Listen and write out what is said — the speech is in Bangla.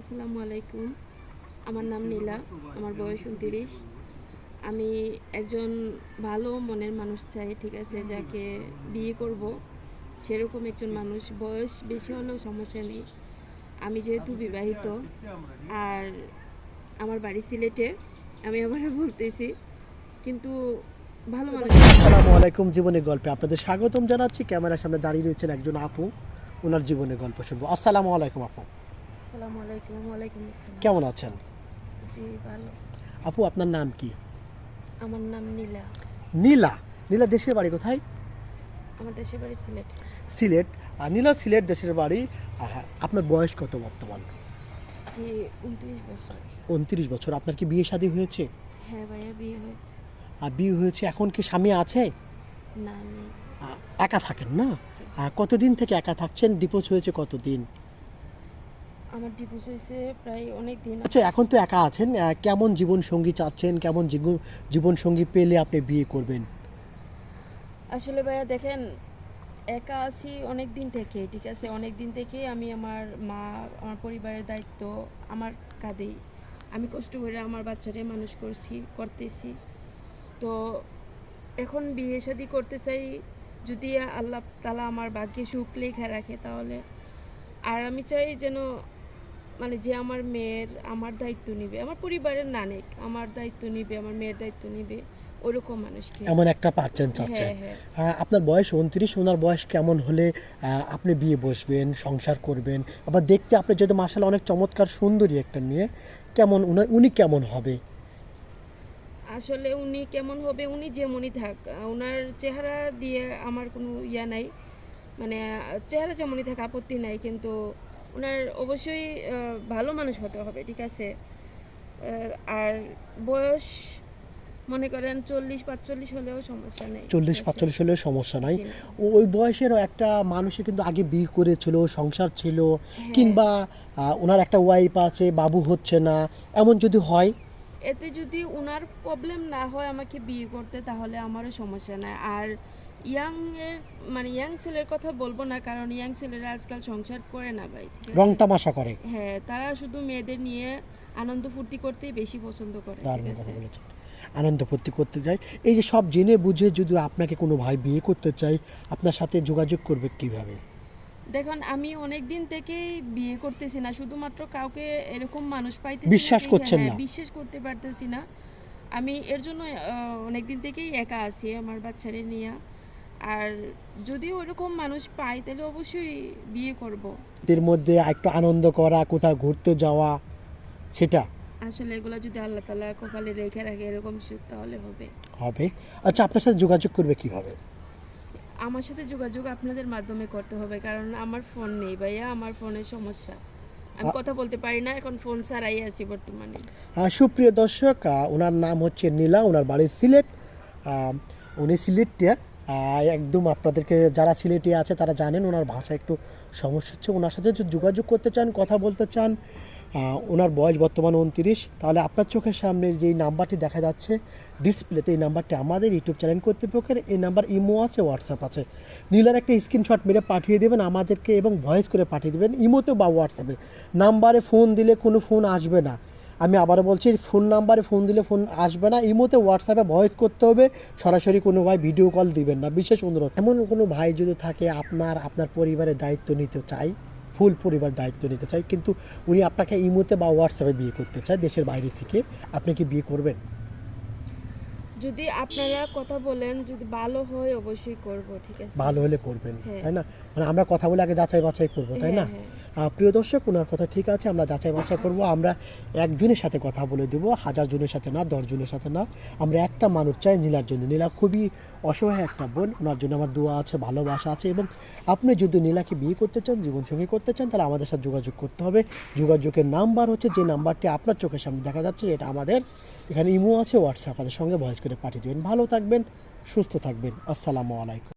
আসসালামু আলাইকুম। আমার নাম নীলা, আমার বয়স উনতিরিশ। আমি একজন ভালো মনের মানুষ চাই, ঠিক আছে, যাকে বিয়ে করব। সেরকম একজন মানুষ, বয়স বেশি হলেও সমস্যা নেই। আমি যেহেতু বিবাহিত, আর আমার বাড়ি সিলেটে, আমি আবার বলতেছি, কিন্তু ভালো মানুষ আসসালামু আলাইকুম জীবনের গল্পে আপনাদের স্বাগতম জানাচ্ছি। ক্যামেরার সামনে দাঁড়িয়ে রয়েছেন একজন আপু, ওনার জীবনের গল্প শুনব। আসসালামু আলাইকুম আপু। আসসালামু আলাইকুম ওয়ালাইকুম আসসালাম। কেমন আছেন? জি ভালো। আপু আপনার নাম কি? আমার নাম নীলা। নীলা? নীলা দেশের বাড়ি কোথায়? আমার দেশের বাড়ি সিলেট। সিলেট। আর নীলা সিলেট দেশের বাড়ি আহ, আপনার বয়স কত বর্তমান? জি উনত্রিশ বছর। উনত্রিশ বছর। আপনার কি বিয়ে শাদী হয়েছে? হ্যাঁ ভাইয়া বিয়ে হয়েছে। আর বিয়ে হয়েছে এখন কি স্বামী আছে? না একা থাকেন না? আহ, কতদিন থেকে একা থাকছেন? ডিপোজ হয়েছে কতদিন? আমার ডিভোর্স হয়েছে প্রায় অনেক দিন। আচ্ছা এখন তো একা আছেন কেমন জীবন সঙ্গী চাচ্ছেন কেমন জীবন সঙ্গী পেলে আপনি বিয়ে করবেন? আসলে ভাইয়া দেখেন একা আছি অনেক দিন থেকে ঠিক আছে? অনেক দিন থেকে আমি আমার মা আমার পরিবারের দায়িত্ব আমার কাঁধেই। আমি কষ্ট করে আমার বাচ্চারে মানুষ করছি করতেছি। তো এখন বিয়ে শাদি করতে চাই যদি আল্লাহ তালা আমার ভাগ্যে সুখ লেখা রাখে তাহলে। আর আমি চাই যেন মানে যে আমার মেয়ের আমার দায়িত্ব নিবে আমার পরিবারের নানেক আমার দায়িত্ব নিবে আমার মেয়ের দায়িত্ব নিবে ওরকম মানুষকে। এমন একটা পাচ্ছেন চাচ্ছেন হ্যাঁ হ্যাঁ। আহ, আপনার বয়স উনত্রিশ ওনার বয়স কেমন হলে আপনি বিয়ে বসবেন সংসার করবেন? আবার দেখতে আপনি যদি মাসাল অনেক চমৎকার সুন্দরী একটা নিয়ে কেমন উনা- উনি কেমন হবে? আসলে উনি কেমন হবে উনি যেমনই থাক ওনার চেহারা দিয়ে আমার কোনো ইয়া নাই। মানে চেহারা যেমনই থাক আপত্তি নাই কিন্তু ওনার অবশ্যই ভালো মানুষ হতে হবে ঠিক আছে? আর বয়স মনে করেন চল্লিশ পাঁচচল্লিশ হলেও সমস্যা নেই চল্লিশ পাঁচচল্লিশ হলেও সমস্যা নাই। ওই বয়সেরও একটা মানুষে কিন্তু আগে বিয়ে করেছিল সংসার ছিল কিংবা ওনার একটা ওয়াইফ আছে বাবু হচ্ছে না এমন যদি হয়? এতে যদি ওনার প্রবলেম না হয় আমাকে বিয়ে করতে তাহলে আমারও সমস্যা নাই। আর ইয়াং এর মানে ইয়াং ছেলের কথা বলব না কারণ ইয়াং ছেলেরা আজকাল সংসার করে না ভাই ঠিক আছে? রং তামাশা করে। হ্যাঁ তারা শুধু মেয়েদের নিয়ে আনন্দ ফুর্তি করতেই বেশি পছন্দ করে দারুণ ঠিক কথা আছে বলেছেন। আনন্দ ফুর্তি করতে যায় এই যে সব জেনে বুঝে যদি আপনাকে কোনো ভাই বিয়ে করতে চাই আপনার সাথে যোগাযোগ করবে কীভাবে? দেখুন আমি অনেক দিন থেকেই বিয়ে করতেছি না শুধুমাত্র কাউকে এরকম মানুষ পাইতে বিশ্বাস করছেন না। বিশ্বাস করতে পারতেছি না। আমি এর জন্য অনেক দিন থেকেই একা আছি আমার বাচ্চারে নিয়ে। আর যদি ওরকম মানুষ পাই তাহলে অবশ্যই বিয়ে করব। এর মধ্যে একটু আনন্দ করা কোথাও ঘুরতে যাওয়া সেটা। আসলে এগুলো যদি আল্লাহ তালা কপালে রেখে রাখে এরকম সুখ তাহলে হবে। হবে। আচ্ছা আপনার সাথে যোগাযোগ করবে কীভাবে? আমার সাথে যোগাযোগ আপনাদের মাধ্যমে করতে হবে কারণ আমার ফোন নেই ভাইয়া আমার ফোনের সমস্যা। আমি কথা বলতে পারি না এখন ফোন ছাড়াই আছি বর্তমানে। সুপ্রিয় দর্শক ওনার নাম হচ্ছে নীলা ওনার বাড়ি সিলেট। উনি সিলেটটিয়া আহ, একদম আপনাদেরকে যারা সিলেটে আছে তারা জানেন ওনার ভাষা একটু সমস্যা হচ্ছে। ওনার সাথে যদি যোগাযোগ করতে চান, কথা বলতে চান ওনার বয়স বর্তমান উনত্রিশ, তাহলে আপনার চোখের সামনে যেই নাম্বারটি দেখা যাচ্ছে ডিসপ্লেতে, এই নাম্বারটি আমাদের ইউটিউব চ্যানেল কর্তৃপক্ষের, এই নাম্বার ইমো আছে, হোয়াটসঅ্যাপ আছে। নীলার একটা স্ক্রিনশট মেরে পাঠিয়ে দেবেন আমাদেরকে এবং ভয়েস করে পাঠিয়ে দেবেন, ইমোতে বা হোয়াটসঅ্যাপে। নাম্বারে ফোন দিলে কোনো ফোন আসবে না। আমি আবারও বলছি ফোন নাম্বারে ফোন দিলে ফোন আসবে না। ইমোতে হোয়াটসঅ্যাপে ভয়েস করতে হবে। সরাসরি কোনো ভাই ভিডিও কল দিবেন না। বিশেষ অনুরোধ এমন কোনো ভাই যদি থাকে আপনার আপনার পরিবারের দায়িত্ব নিতে চাই ফুল পরিবার দায়িত্ব নিতে চাই কিন্তু উনি আপনাকে ইমোতে বা হোয়াটসঅ্যাপে বিয়ে করতে চায় দেশের বাইরে থেকে আপনি কি বিয়ে করবেন? যদি আপনারা কথা বলেন যদি ভালো হয় অবশ্যই করব ঠিক আছে? ভালো হলে করবেন হ্যাঁ। তাই না? মানে আমরা কথা বলে আগে যাচাই বাছাই করব তাই না? হ্যাঁ, প্রিয় দর্শক, ওনার কথা ঠিক আছে, আমরা যাচাই বাছাই করব। আমরা একজনের সাথে কথা বলে দেবো, হাজার জনের সাথে না, দশ জনের সাথে না। আমরা একটা মানুষ চাই নীলার জন্য। নীলা খুবই অসহায় একটা বোন, ওনার জন্য আমার দোয়া আছে, ভালোবাসা আছে এবং আপনি যদি নীলাকে বিয়ে করতে চান, জীবনসঙ্গী করতে চান, তাহলে আমাদের সাথে যোগাযোগ করতে হবে। যোগাযোগের নাম্বার হচ্ছে, যে নাম্বারটি আপনার চোখের সামনে দেখা যাচ্ছে, এটা আমাদের এখানে ইমো আছে, হোয়াটসঅ্যাপ আছে, সঙ্গে ভয়েস করে পাঠিয়ে দেবেন। ভালো থাকবেন, সুস্থ থাকবেন। আসসালামু আলাইকুম।